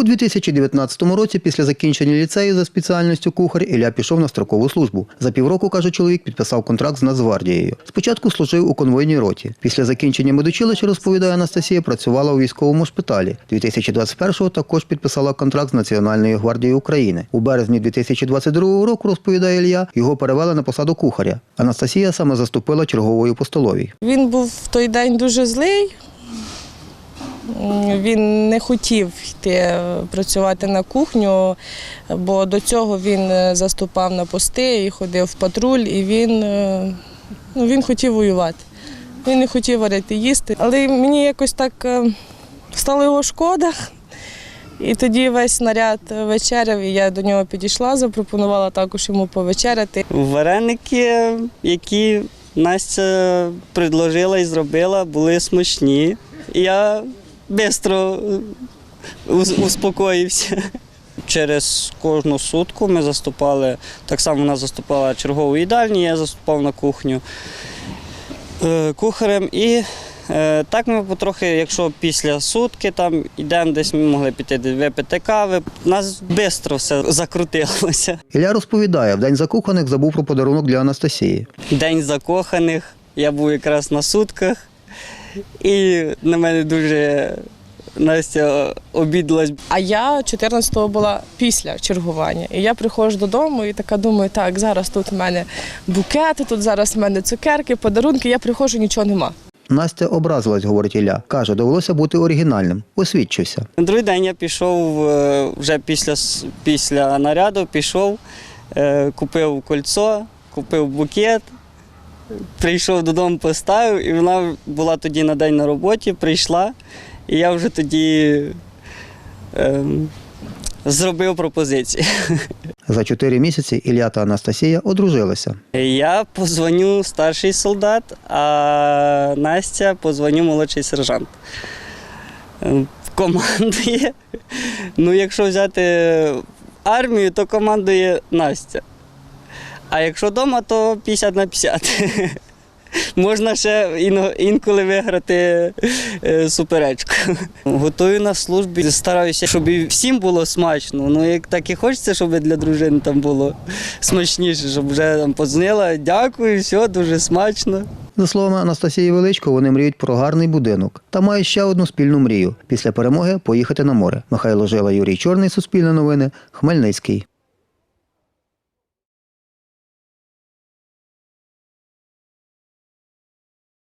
У 2019 році, після закінчення ліцею за спеціальністю кухар, Ілля пішов на строкову службу. За півроку, каже чоловік, підписав контракт з Нацгвардією. Спочатку служив у конвойній роті. Після закінчення медучилища, розповідає Анастасія, працювала у військовому шпиталі. 2021-го також підписала контракт з Національною гвардією України. У березні 2022 року, розповідає Ілля, його перевели на посаду кухаря. Анастасія саме заступила черговою по столовій. Він був в той день дуже злий. Він не хотів йти е, працювати на кухню, бо до цього він е, заступав на пости і ходив в патруль, і він, е, ну, він хотів воювати. Він не хотів варити їсти. Але мені якось так стало його шкода. І тоді весь наряд вечеряв, і я до нього підійшла, запропонувала також йому повечеряти. Вареники, які Настя предложила і зробила, були смачні. Я швидко успокоївся. Через кожну сутку ми заступали, так само вона заступала чергову їдальню, я заступав на кухню е, кухарем. І е, так ми потрохи, якщо після сутки там йдемо десь, ми могли піти випити кави. У нас швидко все закрутилося. Ілля розповідає, в день закоханих забув про подарунок для Анастасії. День закоханих. Я був якраз на сутках, і на мене дуже Настя обідалась. А я 14-го була після чергування. І я приходжу додому і така думаю, так, зараз тут в мене букети, тут зараз в мене цукерки, подарунки, я приходжу, нічого нема. Настя образилась, говорить Ілля. Каже, довелося бути оригінальним. Освідчився. На другий день я пішов е, вже після, після наряду, пішов, е, купив кольцо, купив букет, прийшов додому, поставив, і вона була тоді на день на роботі, прийшла, і я вже тоді е, зробив пропозицію. За чотири місяці Ілля та Анастасія одружилися. Я позвоню старший солдат, а Настя позвоню молодший сержант. Е, Командує. Ну, якщо взяти армію, то командує Настя. А якщо вдома, то 50 на 50. Можна ще інколи виграти е, суперечку. Готую на службі, стараюся, щоб і всім було смачно. Ну, як так і хочеться, щоб для дружини там було смачніше, щоб вже там подзвонила, дякую, все, дуже смачно. За словами Анастасії Величко, вони мріють про гарний будинок та мають ще одну спільну мрію після перемоги поїхати на море. Михайло Жила, Юрій Чорний, Суспільне новини, Хмельницький.